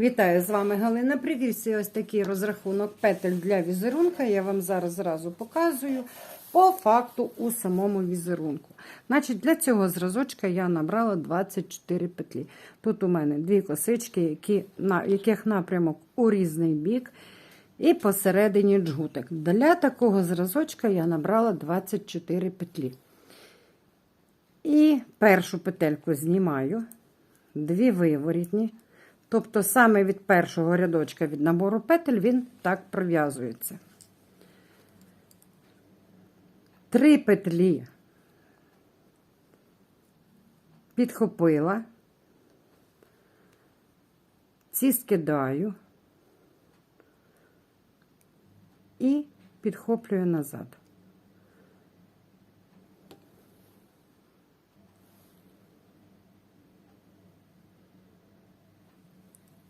Вітаю з вами Галина. Привівся ось такий розрахунок петель для візерунка. Я вам зараз зразу показую по факту у самому візерунку. Значить, Для цього зразочка я набрала 24 петлі. Тут у мене дві косички, які, на, яких напрямок у різний бік. І посередині джгутик. Для такого зразочка я набрала 24 петлі. І першу петельку знімаю, дві виворітні. Тобто саме від першого рядочка від набору петель він так пров'язується. Три петлі підхопила, ці скидаю і підхоплюю назад.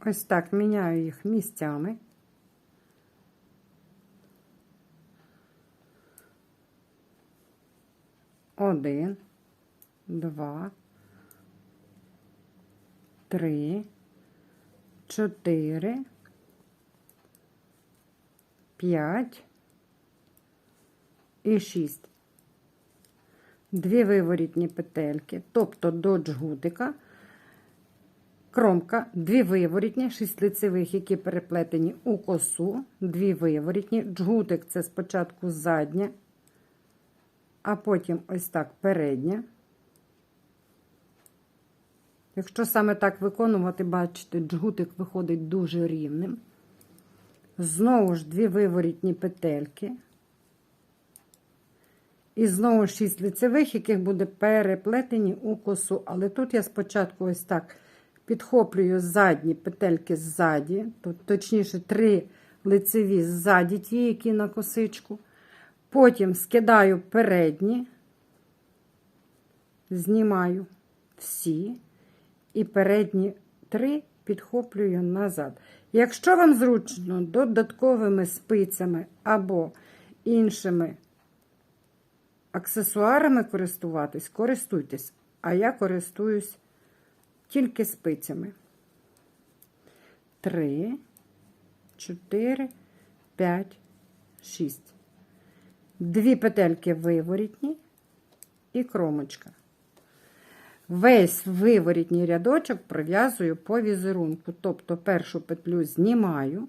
Ось так міняю їх місцями. Один, два, три, чотири, п'ять і шість. Дві виворітні петельки, тобто до джгутика кромка, дві виворітні, шість лицевих, які переплетені у косу, дві виворітні, джгутик це спочатку задня, а потім ось так передня. Якщо саме так виконувати, бачите, джгутик виходить дуже рівним. Знову ж дві виворітні петельки. І знову шість лицевих, яких буде переплетені у косу. Але тут я спочатку ось так підхоплюю задні петельки ззаді, точніше, три лицеві ззаді, ті, які на косичку. Потім скидаю передні, знімаю всі, і передні три підхоплюю назад. Якщо вам зручно додатковими спицями або іншими аксесуарами користуватись, користуйтесь. А я користуюсь тільки спицями. Три, чотири, п'ять, шість. Дві петельки виворітні і кромочка. Весь виворітній рядочок пров'язую по візерунку. Тобто першу петлю знімаю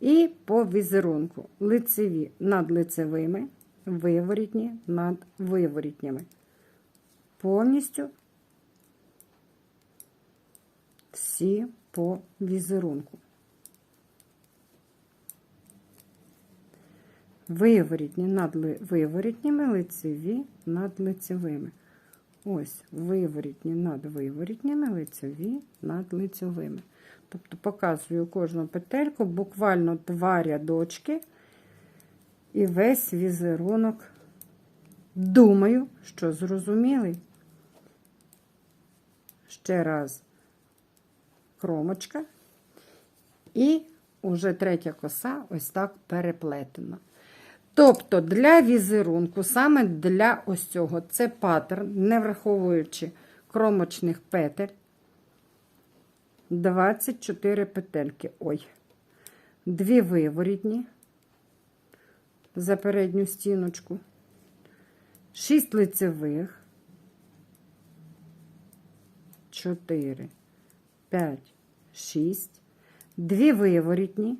і по візерунку. Лицеві над лицевими, виворітні над виворітніми. Повністю всі по візерунку. Виворітні над виворітніми, лицеві над лицевими. Ось виворітні над виворітніми, лицеві над лицевими. Тобто показую кожну петельку, буквально два рядочки і весь візерунок. Думаю, що зрозумілий. Ще раз кромочка. І уже третя коса ось так переплетена. Тобто для візерунку, саме для ось цього, це паттерн, не враховуючи кромочних петель. 24 петельки. Ой, дві виворітні за передню стіночку, 6 лицевих, 4, 5, 6, дві виворітні,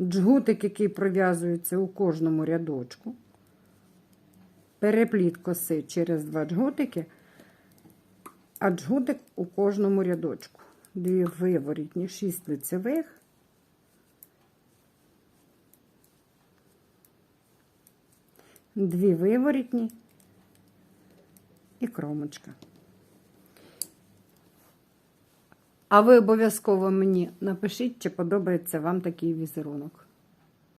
джгутик, який пров'язується у кожному рядочку, перепліт коси через два джгутики, а джгутик у кожному рядочку. Дві виворітні, 6 лицевих, дві виворітні і кромочка. А ви обов'язково мені напишіть, чи подобається вам такий візерунок.